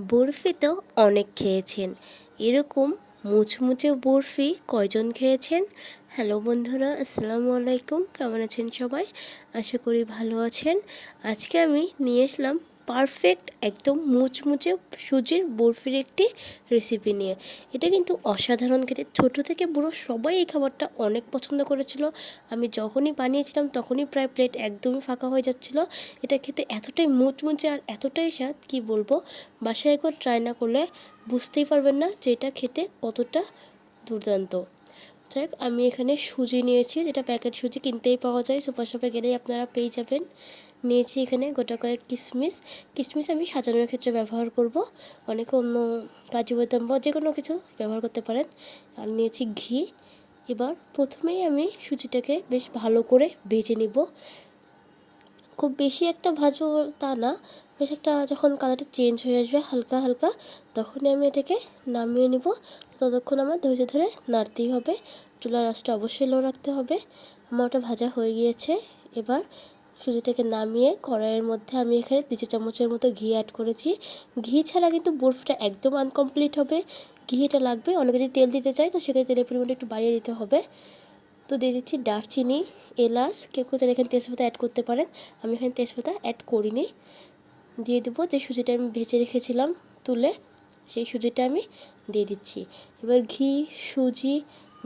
বরফি তো অনেক খেয়েছেন। এরকম মুচমুচে বরফি কয়জন খেয়েছেন? হ্যালো বন্ধুরা, আসসালামু আলাইকুম। কেমন আছেন সবাই? আশা করি ভালো আছেন। আজকে আমি নিয়ে আসলাম পারফেক্ট একদম মুচমুচে সুজির বরফির একটি রেসিপি নিয়ে। এটা কিন্তু অসাধারণ খেতে। ছোট থেকে বুড়ো সবাই এই খাবারটা অনেক পছন্দ করেছিল। আমি যখনই বানিয়েছিলাম তখনই প্রায় প্লেট একদমই ফাঁকা হয়ে যাচ্ছিল। এটা খেতে এতটাই মুচমুচে আর এতটাই স্বাদ, কি বলব? বাসায় একবার ট্রাই না করলে বুঝতেই পারবেন না যে এটা খেতে কতটা দুর্দান্ত। যাই হোক আমি এখানে সুজি নিয়েছি, যেটা প্যাকেট সুজি কিনতেই পাওয়া যায় সুপার শপে গেলেই আপনারা পেয়ে যাবেন। নিয়েছি এখানে গোটা কয়েক কিশমিশ কিশমিশ আমি সাজানোর ক্ষেত্রে ব্যবহার করব। অনেকে অন্য কাজু বাদাম বা যে কোনো কিছু ব্যবহার করতে পারেন। আর নিয়েছি ঘি। এবার প্রথমেই আমি সুজিটাকে বেশ ভালো করে ভেজে নিব। খুব বেশি একটা ভাজবো তা না বেশ একটা যখন কালারটা চেঞ্জ হয়ে আসবে হালকা হালকা, তখনই আমি এটাকে নামিয়ে নিব। ততক্ষণ আমার ধৈর্য ধরে নাড়তেই হবে। চুলার আঁচটা অবশ্যই লো রাখতে হবে। আমার ওটা ভাজা হয়ে গিয়েছে। এবার সুজিটাকে নামিয়ে কড়াইয়ের মধ্যে আমি এখানে দু চামচের মতো ঘি অ্যাড করেছি। ঘি ছাড়া কিন্তু বরফটা একদম আনকমপ্লিট হবে। ঘিটা লাগবে, অনেকে যদি তেল দিতে চাই তো সেখানে তেলের পরিমাণটা একটু বাড়িয়ে দিতে হবে। তো দিয়ে দিচ্ছি দারচিনি, এলাচ, কেউ কেউ এখানে তেজপাতা অ্যাড করতে পারেন। আমি এখানে তেজপাতা অ্যাড করিনি। দিয়ে দেবো। যে সুজিটা আমি ভেজে রেখেছিলাম তুলে, সেই সুজিটা আমি দিয়ে দিচ্ছি। এবার ঘি, সুজি,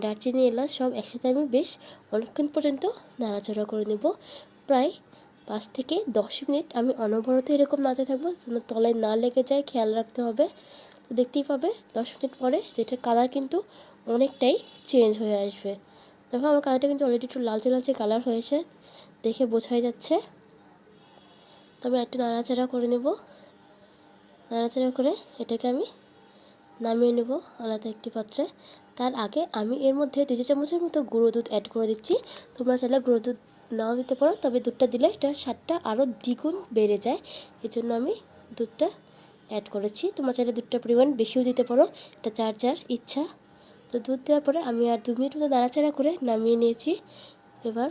দারচিনি, এলাচ সব একসাথে আমি বেশ অনেকক্ষণ পর্যন্ত নাড়াচাড়া করে নেব। প্রায় পাঁচ থেকে দশ মিনিট আমি অনবরত এরকম নাড়তে থাকব যেন তলায় না লেগে যায়, খেয়াল রাখতে হবে। তো দেখতেই পাবে, দশ মিনিট পরে যেটার কালার কিন্তু অনেকটাই চেঞ্জ হয়ে আসবে। দেখো আমার কালারটা কিন্তু অলরেডি একটু লালচে লালচে কালার হয়েছে, দেখে বোঝাই যাচ্ছে। তবে একটু নাড়াচাড়া করে নেব। নাড়াচাড়া করে এটাকে আমি নামিয়ে নেব আলাদা একটি পাত্রে। তার আগে আমি এর মধ্যে দু চামচের মতো গুঁড়ো দুধ অ্যাড করে দিচ্ছি। তোমরা চাইলে গুঁড়ো দুধ নাও দিতে পারো, তবে দুধটা দিলে এটার স্বাদটা আরও দ্বিগুণ বেড়ে যায়। এই জন্য আমি দুধটা অ্যাড করেছি। তোমরা চাইলে দুধটার পরিমাণ বেশিও দিতে পারো, এটা যার যার ইচ্ছা। তো দুধ দেওয়ার পরে আমি আর দু মিনিট মতো নাড়াচাড়া করে নামিয়ে নিয়েছি। এবার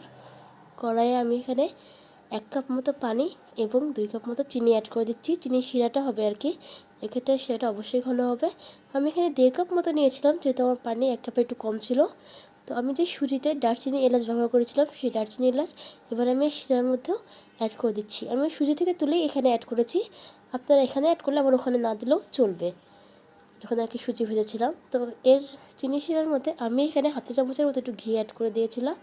কড়াইয়ে আমি এখানে এক কাপ মতো পানি এবং দুই কাপ মতো চিনি অ্যাড করে দিচ্ছি। চিনির শিরাটা হবে আর কি। এক্ষেত্রে শিরাটা অবশ্যই ঘন হবে। আমি এখানে দেড় কাপ মতো নিয়েছিলাম, যেহেতু আমার পানি এক কাপে একটু কম ছিল। তো আমি যে সুজিতে দারচিনি এলাচ ব্যবহার করেছিলাম, সেই দারচিনি এলাচ এবার আমি শিরার মধ্যেও অ্যাড করে দিচ্ছি। আমি সুজি থেকে তুলেই এখানে অ্যাড করেছি। আপনারা এখানে অ্যাড করলে আবার ওখানে না দিলেও চলবে। যখন আর কি সুজি ভেজেছিলাম, তো এর চিনি শিরার মধ্যে আমি এখানে হাতে চামচের মতো একটু ঘি অ্যাড করে দিয়েছিলাম।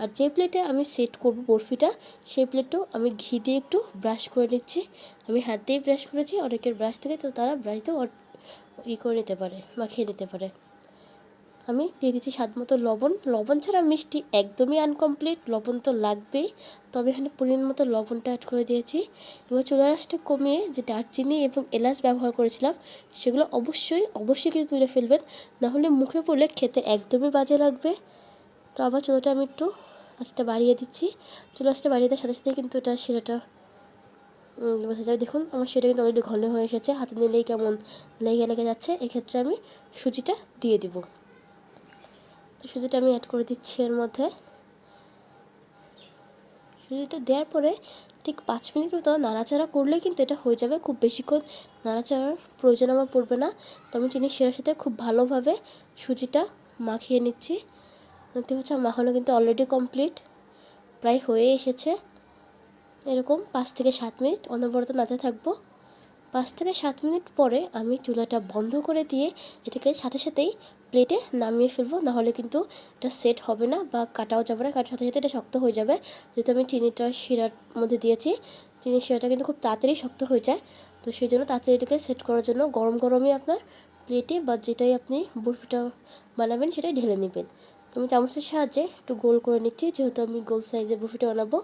আর যে প্লেটে আমি সেট করব বরফিটা, সেই প্লেটটাও আমি ঘি দিয়ে একটু ব্রাশ করে নিচ্ছি। আমি হাত দিয়ে ব্রাশ করেছি, অনেকের ব্রাশ থাকে, তো তারা ব্রাশ দিয়েও ই করে নিতে পারে, মাখিয়ে নিতে পারে। আমি দিয়ে দিচ্ছি স্বাদ মতো লবণ। লবণ ছাড়া মিষ্টি একদমই আনকমপ্লিট লবণ তো লাগবেই। তবে এখানে পরিমাণ মতো লবণটা অ্যাড করে দিয়েছি। এবার চুলা রাসটা কমিয়ে যে দারচিনি এবং এলাচ ব্যবহার করেছিলাম, সেগুলো অবশ্যই অবশ্যই কিন্তু তুলে ফেলবেন। নাহলে মুখে পড়লে খেতে একদমই বাজে লাগবে। তো আবার চুলাটা আমি একটু আঁচটা বাড়িয়ে দিচ্ছি। চুলা আঁচটা বাড়িয়ে দেওয়ার সাথে সাথে কিন্তু এটা শিরাটা বোঝা যায়। দেখুন, আমার সেটা কিন্তু অলরেডি ঘন হয়ে এসেছে। হাতে নিলেই কেমন লেগে লেগে যাচ্ছে। এক্ষেত্রে আমি সুজিটা দিয়ে দিব। তো সুজিটা আমি অ্যাড করে দিচ্ছি এর মধ্যে। সুজিটা দেওয়ার পরে ঠিক পাঁচ মিনিট মতো নাড়াচাড়া করলে কিন্তু এটা হয়ে যাবে খুব বেশিক্ষণ নাড়াচাড়ার প্রয়োজন আমার পড়বে না। তো আমি চিনি শিরার সাথে খুব ভালোভাবে সুজিটা মাখিয়ে নিচ্ছি। দেখতে পাচ্ছি মাখানো কিন্তু অলরেডি কমপ্লিট প্রায় হয়ে এসেছে। এরকম পাঁচ থেকে সাত মিনিট অনবরত নাড়তে থাকব। পাঁচ থেকে সাত মিনিট পরে আমি চুলাটা বন্ধ করে দিয়ে এটাকে সাথে সাথেই প্লেটে নামিয়ে ফেলব। নাহলে কিন্তু এটা সেট হবে না বা কাটাও যাবে না, কাটার সাথে সাথে এটা শক্ত হয়ে যাবে। যেহেতু আমি চিনিটা শিরার মধ্যে দিয়েছি, চিনির শিরাটা কিন্তু খুব তাড়াতাড়ি শক্ত হয়ে যায়। তো সেই জন্য তাড়াতাড়ি এটাকে সেট করার জন্য গরম গরমই আপনার প্লেটে বা যেটাই আপনি বরফিটা বানাবেন সেটাই ঢেলে নেবেন। আমি চামচের সাহায্যে একটু গোল করে নিচ্ছি, যেহেতু আমি গোল সাইজের বরফিটা বানাবো।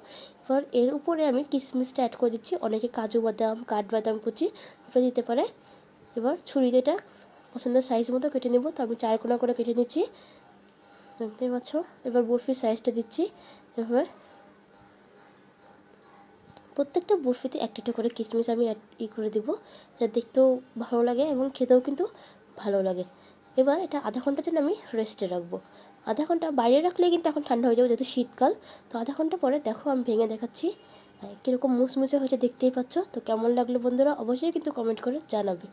এবার এর উপরে আমি কিশমিশটা অ্যাড করে দিচ্ছি। অনেকে কাজু বাদাম কাঠবাদাম কুচি এটা দিতে পারে। এবার ছুরিতে এটা পছন্দের সাইজ মতো কেটে নেব। তো আমি চার কোনা করে কেটে নিচ্ছি। দেখতেই পাচ্ছ? এবার বরফির সাইজটা দিচ্ছি। এভাবে প্রত্যেকটা বরফিতে একটা একটা করে কিশমিশ আমি ই করে দেবো। দেখতেও ভালো লাগে এবং খেতেও কিন্তু ভালো লাগে। এবার এটা আধা ঘণ্টার জন্য আমি রেস্টে রাখব। আধা ঘণ্টা বাইরে রাখলে কিন্তু এখন ঠান্ডা হয়ে যাবে যেহেতু শীতকাল। তো আধা ঘণ্টা পরে দেখো আমি ভেঙে দেখাচ্ছি। কীরকম মুচমুচে হয়েছে দেখতেই পাচ্ছ। তো কেমন লাগল বন্ধুরা অবশ্যই কিন্তু কমেন্ট করে জানাবে।